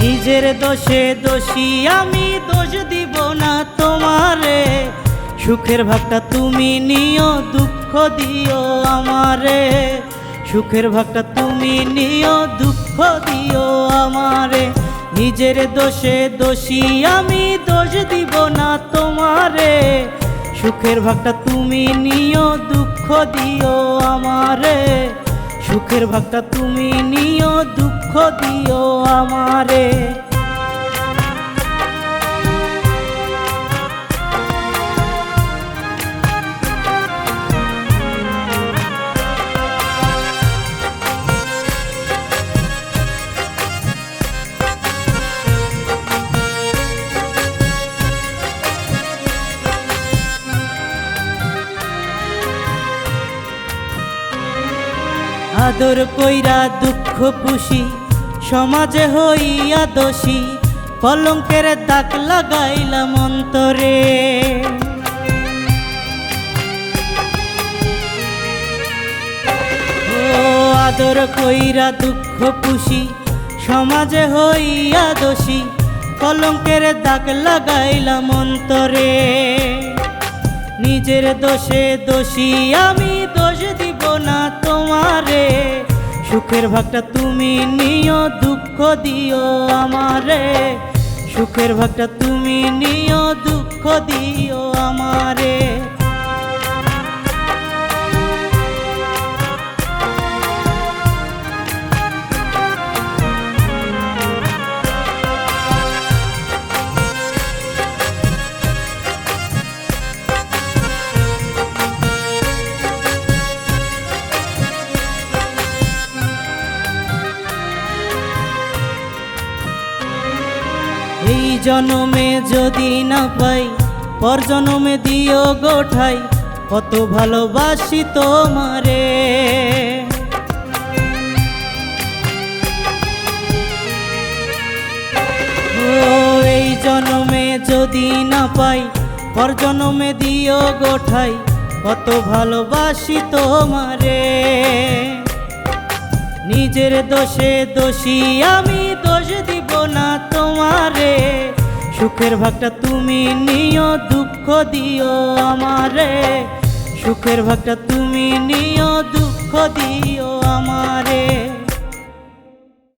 নিজের দোষে দোষী, আমি দোষ দিব না তোমারে। সুখের ভাগটা তুমি নিও, দুঃখ দিও আমারে। সুখের ভাগটা তুমি নিও, দুঃখ দিও আমারে। নিজের দোষে দোষী, আমি দোষ দিব না তোমারে। সুখের ভাগটা তুমি নিও, দুঃখ দিও আমারে। সুখের ভাগটা তুমি নিও দিও আমারে। আদর কইরা দুঃখ পুষি সমাজে হইয়া দোষী, কলঙ্কের দাগ লাগাইলাম অন্তরে। ও আদর কইরা দুঃখ পুষি, সমাজে হইয়া দোষী, কলঙ্কের দাগ লাগাইলাম অন্তরে। নিজের দোষে দোষী, আমি দোষ দিব না তোমারে। সুখের ভাগটা তুমি নিও দুঃখ দিও আমারে। সুখের ভাগটা তুমি নিও দুঃখ দিও আমারে। জনমে যদি না পাই পর জনমে দিও গোঠাই কত ভালোবাসি তোমারে। এই জনমে যদি না পাই পর জনমে দিও গোঠাই কত ভালোবাসি তোমারে। নিজের দোষে দোষী আমি দোষ দিব না তোমারে। সুখের ভাগটা তুমি নিও দুঃখ দিও আমারে। সুখের ভাগটা তুমি নিও দুঃখ দিও